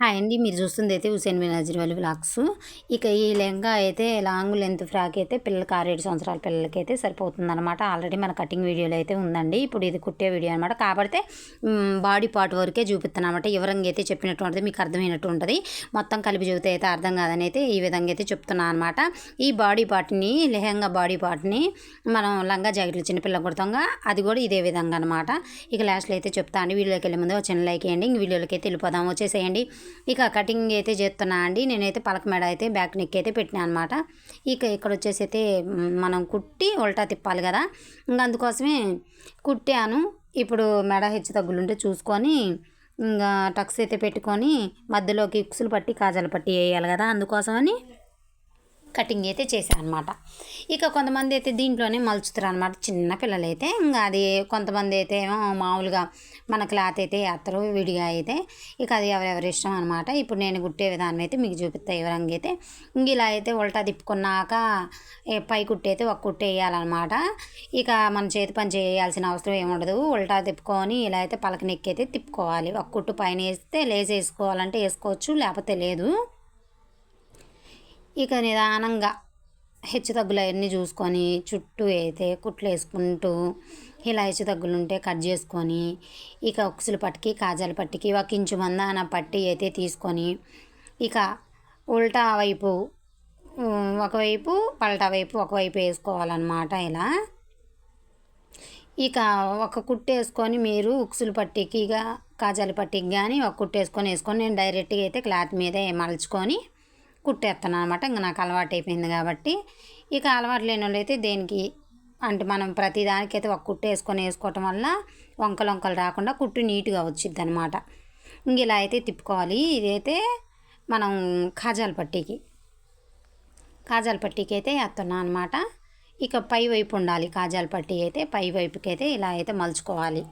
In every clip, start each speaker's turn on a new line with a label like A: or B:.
A: Hi అండి. మీరు చూస్తుంది అయితే హుసేన్ బినాజర్ వాళ్ళ బ్లాగ్స్ ఇక ఈ లెహంగా అయితే లాంగ్ లెంత్ ఫ్రాక్ అయితే పిల్లలకి ఆరేడు సంవత్సరాల పిల్లలకి అయితే సరిపోతుంది అనమాట ఆల్రెడీ మన కటింగ్ వీడియోలో అయితే ఉందండి. ఇప్పుడు ఇది కుట్టే వీడియో అనమాట కాబట్టి బాడీ పార్ట్ వరకే చూపిస్తాను అనమాట వివరంగా అయితే చెప్పినట్టు ఉంటుంది మీకు అర్థమైనట్టు ఉంటుంది. మొత్తం కలిపి చూపితే అయితే అర్థం కాదని అయితే ఈ విధంగా అయితే చెప్తున్నాను అనమాట ఈ బాడీ పార్ట్ని లెహంగా బాడీ పార్ట్ని మనం లంగా జాకెట్లు చిన్నపిల్ల కుడతాంగా అది కూడా ఇదే విధంగా అనమాట ఇక లాస్ట్లో అయితే చెప్తా అండి. వీడియోకి వెళ్ళే ముందు ఒక చిన్న లైక్ వేయండి ఇంక వీడియోలోకి అయితే వెళ్ళిపోదాం. వచ్చేసేయండి. ఇక కటింగ్ అయితే చేస్తున్నా అండి. నేనైతే పలక మెడ అయితే బ్యాక్ నెక్ అయితే పెట్టినా అనమాట ఇక ఇక్కడ వచ్చేసి అయితే మనం కుట్టి ఉల్టా తిప్పాలి కదా. ఇంకా అందుకోసమే కుట్టాను. ఇప్పుడు మెడ హెచ్చు తగ్గులుంటే చూసుకొని ఇంకా టక్స్ అయితే పెట్టుకొని మధ్యలోకి ఉక్సులు పట్టి కాజాలు పట్టి వేయాలి కదా. అందుకోసమని కటింగ్ అయితే చేశాను అనమాట ఇక కొంతమంది అయితే దీంట్లోనే మలుచుతారు అనమాట చిన్న పిల్లలు అయితే ఇంకా అది కొంతమంది అయితే మామూలుగా మన క్లాత్ అయితే వేస్తారు విడిగా అయితే ఇక అది ఎవరెవరి ఇష్టం అనమాట. ఇప్పుడు నేను కుట్టే విధానం అయితే మీకు చూపిస్తాను వివరంగా అయితే. ఇంక ఇలా అయితే ఉల్టా తిప్పుకున్నాక పై కుట్టి అయితే ఒక కుట్టి వేయాలన్నమాట ఇక మన చేతి పని చేయాల్సిన అవసరం ఏముండదు ఉల్టా తిప్పుకొని ఇలా అయితే పలక నెక్కి అయితే తిప్పుకోవాలి. ఒక కుట్టు పైన వేస్తే లేస్ వేసుకోవాలంటే వేసుకోవచ్చు లేకపోతే లేదు. ఇక నిదానంగా హెచ్చు తగ్గులు అవన్నీ చూసుకొని చుట్టూ అయితే కుట్లు వేసుకుంటూ ఇలా హెచ్చు తగ్గులు ఉంటే కట్ చేసుకొని ఇక ఉక్సులు పట్టుకి కాజాల పట్టికి ఒక ఇంచు మందాన పట్టి అయితే తీసుకొని ఇక ఉల్టా వైపు ఒకవైపు పల్టా వైపు ఒకవైపు వేసుకోవాలన్నమాట ఇలా. ఇక ఒక కుట్టు వేసుకొని మీరు ఉక్సులు పట్టికి కాజాల పట్టికి కానీ ఒక కుట్టు వేసుకొని వేసుకొని నేను డైరెక్ట్గా అయితే క్లాత్ మీదే మలుచుకొని కుట్టేస్తాను అనమాట ఇంకా నాకు అలవాటు అయిపోయింది కాబట్టి. ఇక అలవాటు లేని వాళ్ళు అయితే దేనికి? అంటే మనం ప్రతి దానికైతే ఒక కుట్టు వేసుకొని వేసుకోవటం వల్ల వంకలు వంకలు రాకుండా కుట్టు నీట్గా వచ్చిద్ది అనమాట ఇంక ఇలా అయితే తిప్పుకోవాలి. ఇదైతే మనం కాజాల పట్టీకి. కాజాల పట్టీకి అయితే వేస్తున్నాం అనమాట. ఇక పై వైపు ఉండాలి. కాజాల పట్టీ అయితే పై వైపుకి అయితే ఇలా అయితే మలుచుకోవాలి.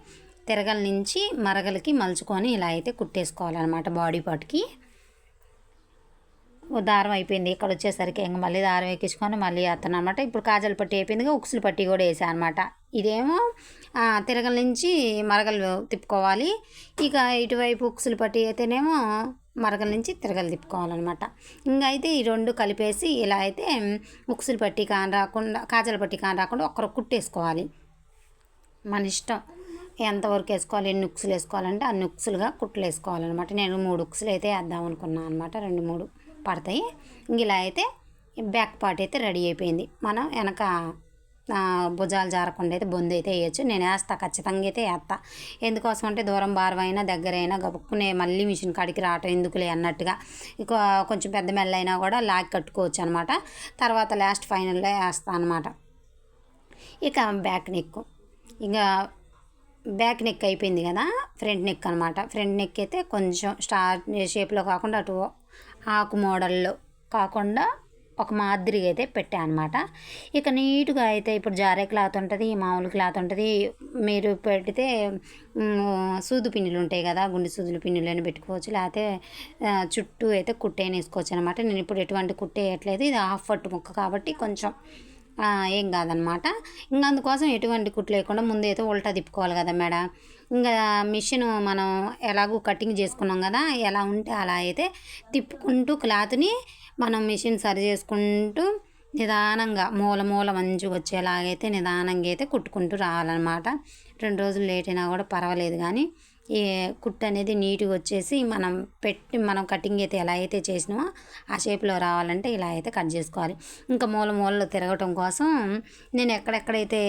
A: తిరగల నుంచి మరగలకి మలుచుకొని ఇలా అయితే కుట్టేసుకోవాలన్నమాట బాడీ పార్ట్కి. దారం అయిపోయింది. ఇక్కడ వచ్చేసరికి ఇంక మళ్ళీ దారం ఎక్కించుకొని మళ్ళీ వేస్తాను అనమాట ఇప్పుడు కాజల పట్టి అయిపోయింది ఉక్సులు పట్టి కూడా వేసాను అనమాట ఇదేమో తిరగల నుంచి మరగలు తిప్పుకోవాలి. ఇక ఇటువైపు ఉక్సులు పట్టి అయితేనేమో మరగల నుంచి తిరగలు తిప్పుకోవాలన్నమాట. ఇంకా అయితే ఈ రెండు కలిపేసి ఇలా అయితే ఉక్సులు పట్టి కాని రాకుండా కాజల పట్టి కాని రాకుండా ఒక్కరు కుట్టేసుకోవాలి. మన ఇష్టం. ఎంతవరకు వేసుకోవాలి ఎన్ని ఉక్సులు వేసుకోవాలంటే అన్ని ఉక్సులుగా కుట్లు వేసుకోవాలన్నమాట. నేను మూడు ఉక్సులు అయితే వేద్దాం అనుకున్నాను అనమాట రెండు మూడు. పడతాయి. ఇలా అయితే బ్యాక్ పార్ట్ అయితే రెడీ అయిపోయింది. మనం వెనక భుజాలు జారకుండా అయితే బొందు అయితే వేయచ్చు. నేను వేస్తా ఖచ్చితంగా అయితే వేస్తా. ఎందుకోసం అంటే దూరం భారమైనా దగ్గరైనా గబుక్కునే మళ్ళీ మిషన్ కాడికి రావటం ఎందుకులే అన్నట్టుగా. ఇక కొంచెం పెద్ద మెల్లైనా కూడా లాక్ కట్టుకోవచ్చు అనమాట తర్వాత లాస్ట్ ఫైనల్లో వేస్తా అనమాట ఇక బ్యాక్ నెక్. ఇక బ్యాక్ నెక్ అయిపోయింది కదా ఫ్రంట్ నెక్ అనమాట ఫ్రంట్ నెక్ అయితే కొంచెం స్టార్ షేప్లో కాకుండా అటు ఆకు మోడల్లో కాకుండా ఒక మాదిరిగా అయితే పెట్టాను అనమాట ఇక నీట్గా అయితే ఇప్పుడు జారే క్లాత్ ఉంటుంది మామూలు క్లాత్ ఉంటుంది. మీరు పెడితే సూదు పిన్నులు ఉంటాయి కదా గుండె సూదులు అని పెట్టుకోవచ్చు. లేకపోతే చుట్టూ అయితే కుట్టేని వేసుకోవచ్చు అనమాట నేను ఇప్పుడు ఎటువంటి కుట్టేయట్లేదు ఇది హాఫ్ పట్టు ముక్క కాబట్టి కొంచెం ఏం కాదనమాట. ఇంకా అందుకోసం ఎటువంటి కుట్లు లేకుండా ముందు అయితే ఉల్టా తిప్పుకోవాలి కదా మేడం. ఇంకా మిషన్ మనం ఎలాగో కటింగ్ చేసుకున్నాం కదా ఎలా ఉంటే అలా అయితే తిప్పుకుంటూ క్లాత్ని మనం మిషన్ సరి చేసుకుంటూ నిదానంగా మూల మూల మంచిగా వచ్చేలాగైతే నిదానంగా అయితే కుట్టుకుంటూ రావాలన్నమాట రెండు రోజులు లేట్ అయినా కూడా పర్వాలేదు కానీ ఈ కుట్టు అనేది నీట్గా వచ్చేసి మనం పెట్టి మనం కటింగ్ అయితే ఎలా అయితే చేసినామో ఆ షేప్లో రావాలంటే ఇలా అయితే కట్ చేసుకోవాలి. ఇంకా మూల మూలలో తిరగటం కోసం నేను ఎక్కడెక్కడైతే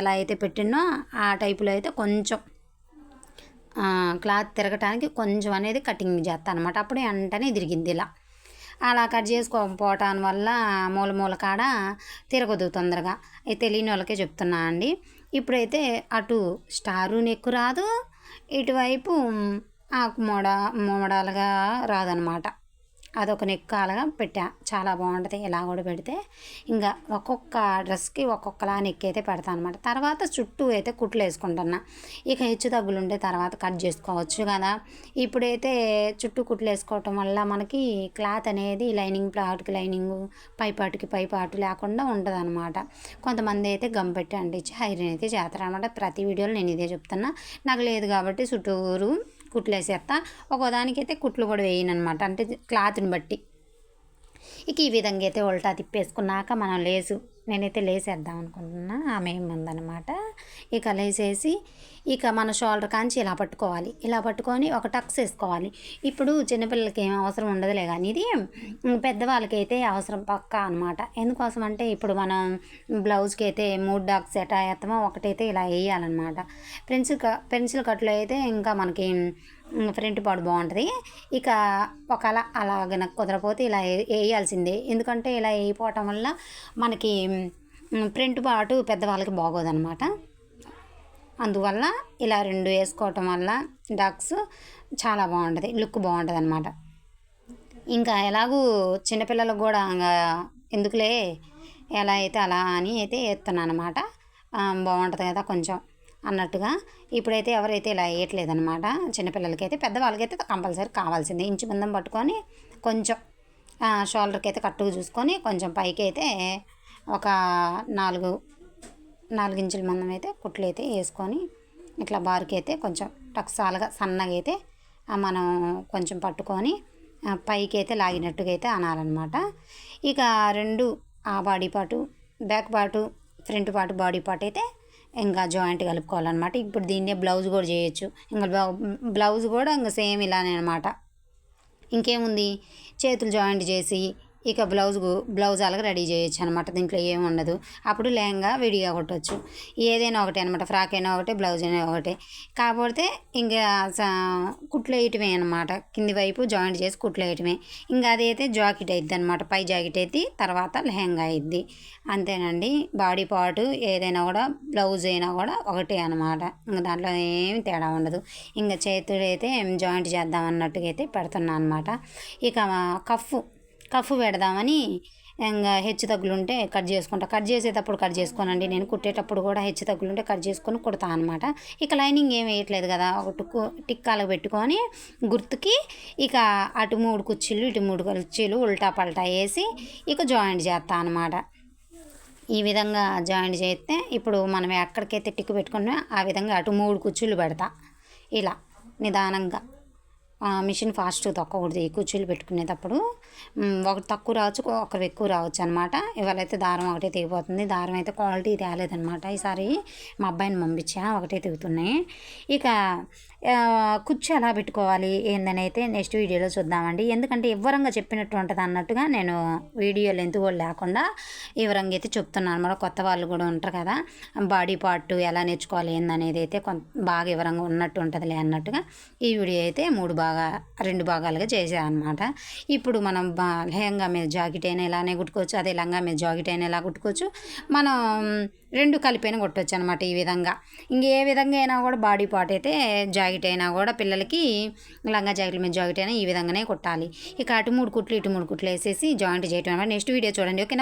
A: ఎలా అయితే పెట్టినో ఆ టైపులో అయితే కొంచెం క్లాత్ తిరగటానికి కొంచెం అనేది కటింగ్ చేస్తాను అనమాట అప్పుడే వెంటనే తిరిగింది ఇలా. అలా కట్ చేసుకోకపోవటం వల్ల మూల మూల కాడ తిరగదు తొందరగా. అయితే తెలియని వాళ్ళకే చెప్తున్నా అండి. ఇప్పుడైతే అటు స్టారు నెక్కు రాదు ఇటువైపు ఆకు మోడ మోడలుగా రాదనమాట. అదొక నెక్కాలుగా పెట్టా. చాలా బాగుంటుంది. ఇలా కూడా పెడితే. ఇంకా ఒక్కొక్క డ్రెస్కి ఒక్కొక్కలా నెక్ అయితే పెడతాను అనమాట తర్వాత చుట్టూ అయితే కుట్లు వేసుకుంటున్నా. ఇక హెచ్చు తగ్గులు ఉంటే తర్వాత కట్ చేసుకోవచ్చు కదా. ఇప్పుడైతే చుట్టూ కుట్లు వేసుకోవటం వల్ల మనకి క్లాత్ అనేది లైనింగ్ ప్లాట్కి లైనింగ్ పైపాటుకి పైపాటు లేకుండా ఉంటుంది అనమాట కొంతమంది అయితే గమ్ పెట్టి అంటించి హైరన్ అయితే చేస్తారు అనమాట ప్రతి వీడియోలో నేను ఇదే చెప్తున్నా. నాకు లేదు కాబట్టి చుట్టూరు కుట్లు వేసేస్తా ఒక్కో దానికైతే కుట్లు కూడా వేయను అనమాట అంటే క్లాత్ని బట్టి. ఇక ఈ విధంగా అయితే ఉల్టా తిప్పేసుకున్నాక మనం లేసు నేనైతే లేసేద్దాం అనుకుంటున్నా. ఆమె ఏముందనమాట ఇక లేసేసి ఇక మన షోల్డర్ కాంచి ఇలా పట్టుకోవాలి. ఇలా పట్టుకొని ఒక టక్స్ వేసుకోవాలి. ఇప్పుడు చిన్నపిల్లలకి ఏం అవసరం ఉండదులే కానీ ఇది పెద్దవాళ్ళకి అయితే అవసరం పక్కా అనమాట ఎందుకోసం అంటే ఇప్పుడు మనం బ్లౌజ్కి అయితే మూడు డాక్స్ ఎటా ఎత్తమో ఒకటైతే ఇలా వేయాలన్నమాట. పెన్సిల్ పెన్సిల్ కట్లో అయితే ఇంకా మనకి ఫ్రంట్ పాడు బాగుంటుంది. ఇక ఒకవేళ అలాగ కుదరపోతే ఇలా వేయాల్సిందే ఎందుకంటే ఇలా వేయిపోవటం వల్ల మనకి ఫ్రంట్ పాటు పెద్దవాళ్ళకి బాగోదనమాట. అందువల్ల ఇలా రెండు వేసుకోవటం వల్ల డక్స్ చాలా బాగుంటుంది. లుక్ బాగుంటుంది అనమాట ఇంకా ఎలాగూ చిన్నపిల్లలకు కూడా ఎందుకులే? ఎలా అయితే అలా అని అయితే వేస్తున్నాను అనమాట బాగుంటుంది కదా కొంచెం. అన్నట్టుగా ఇప్పుడైతే ఎవరైతే ఇలా వేయట్లేదు అనమాట చిన్నపిల్లలకైతే పెద్దవాళ్ళకైతే కంపల్సరీ కావాల్సిందే. ఇంచు మందం పట్టుకొని కొంచెం షోల్డర్కి అయితే కట్టుకు చూసుకొని కొంచెం పైకి అయితే ఒక నాలుగు నాలుగు ఇంచుల మందం అయితే కుట్లు అయితే వేసుకొని ఇట్లా బారుకి అయితే కొంచెం టక్సాలుగా సన్నగా అయితే మనం కొంచెం పట్టుకొని పైకి అయితే లాగినట్టుగా అయితే అనాలన్నమాట. ఇక రెండు ఆ బాడీ పాటు బ్యాక్ పాటు ఫ్రంట్ పాటు బాడీ పార్ట్ అయితే ఇంకా జాయింట్ కలుపుకోవాలన్నమాట. ఇప్పుడు దీన్నే బ్లౌజ్ కూడా చేయొచ్చు. ఇంకా బ్లౌజ్ కూడా ఇంకా సేమ్ ఇలానే అనమాట ఇంకేముంది? చేతులు జాయింట్ చేసి ఇక బ్లౌజ్ బ్లౌజ్ అలాగే రెడీ చేయొచ్చు అనమాట దీంట్లో ఏమి ఉండదు. అప్పుడు లెహంగా విడిగా కొట్టవచ్చు ఏదైనా ఒకటే అనమాట ఫ్రాక్ అయినా ఒకటే బ్లౌజ్ అయినా ఒకటే. కాకపోతే ఇంకా కుట్లు వేయటమే అనమాట కింది వైపు జాయింట్ చేసి కుట్లు వేయటమే ఇంకా అదైతే జాకెట్ అయిద్ది అనమాట పై జాకెట్ అయితే తర్వాత లెహంగా అయిద్ది. అంతేనండి. బాడీ పార్ట్ ఏదైనా కూడా బ్లౌజ్ అయినా కూడా ఒకటే అనమాట ఇంకా దాంట్లో ఏమి తేడా ఉండదు. ఇంకా చేతులు అయితే జాయింట్ చేద్దాం అన్నట్టుగా అయితే పెడుతున్నా అనమాట ఇక కఫ్ కఫ్ పెడదామని ఇంకా హెచ్చు తగ్గులుంటే కట్ చేసుకుంటా. కట్ చేసేటప్పుడు కట్ చేసుకోనండి. నేను కుట్టేటప్పుడు కూడా హెచ్చు తగ్గులుంటే కట్ చేసుకొని కుడతా అనమాట ఇక లైనింగ్ ఏం వేయట్లేదు కదా. ఒక టుక్కు టిక్కాలకు పెట్టుకొని గుర్తుకి ఇక అటు మూడు కుర్చీలు ఇటు మూడు కుర్చీలు ఉల్టా పల్టా వేసి ఇక జాయింట్ చేస్తా అనమాట ఈ విధంగా జాయింట్ చేస్తే ఇప్పుడు మనం ఎక్కడికైతే టిక్కు పెట్టుకున్నా ఆ విధంగా అటు మూడు కుర్చీలు పెడతా. ఇలా నిదానంగా. మిషన్ ఫాస్ట్ తొక్కకూడదు. ఈ కుర్చీలు పెట్టుకునేటప్పుడు ఒకటి తక్కువ రావచ్చు ఒకరు ఎక్కువ రావచ్చు అనమాట ఇవాళైతే దారం ఒకటే తెగిపోతుంది. దారం అయితే క్వాలిటీ తేలేదనమాట ఈసారి మా అబ్బాయిని పంపించా ఒకటే తెగుతున్నాయి. ఇక కుర్చీ ఎలా పెట్టుకోవాలి. ఏందని అయితే నెక్స్ట్ వీడియోలో చూద్దామండి. ఎందుకంటే వివరంగా చెప్పినట్టు ఉంటుంది అన్నట్టుగా నేను వీడియో లెంత్ కూడా లేకుండా వివరంగా అయితే చెప్తున్నాను. అనమాట కొత్త వాళ్ళు కూడా ఉంటారు కదా. బాడీ పార్ట్ ఎలా నేర్చుకోవాలి ఏందనేది అయితే కొంత బాగా వివరంగా ఉన్నట్టు ఉంటుందిలే అన్నట్టుగా ఈ వీడియో అయితే మూడు బాగా రెండు భాగాలుగా చేసాను అనమాట ఇప్పుడు మనం లెహంగా మీద జాకెట్ అయినా ఇలానే కుట్టుకోవచ్చు. అదే లంగా మీద జాకెట్ అయినా ఇలా కుట్టుకోవచ్చు. మనం రెండు కలిపైన కొట్టవచ్చు అనమాట ఈ విధంగా. ఇంకే విధంగా అయినా కూడా బాడీ పార్ట్ అయితే జాకెట్ అయినా కూడా పిల్లలకి లంగా జాకెట్ మీద జాకెట్ అయినా ఈ విధంగానే కొట్టాలి. ఇక అటు మూడు కుట్లు ఇటు మూడు కుట్లు వేసేసి జాయింట్ చేయటం అనమాట నెక్స్ట్ వీడియో చూడండి. ఓకేనా?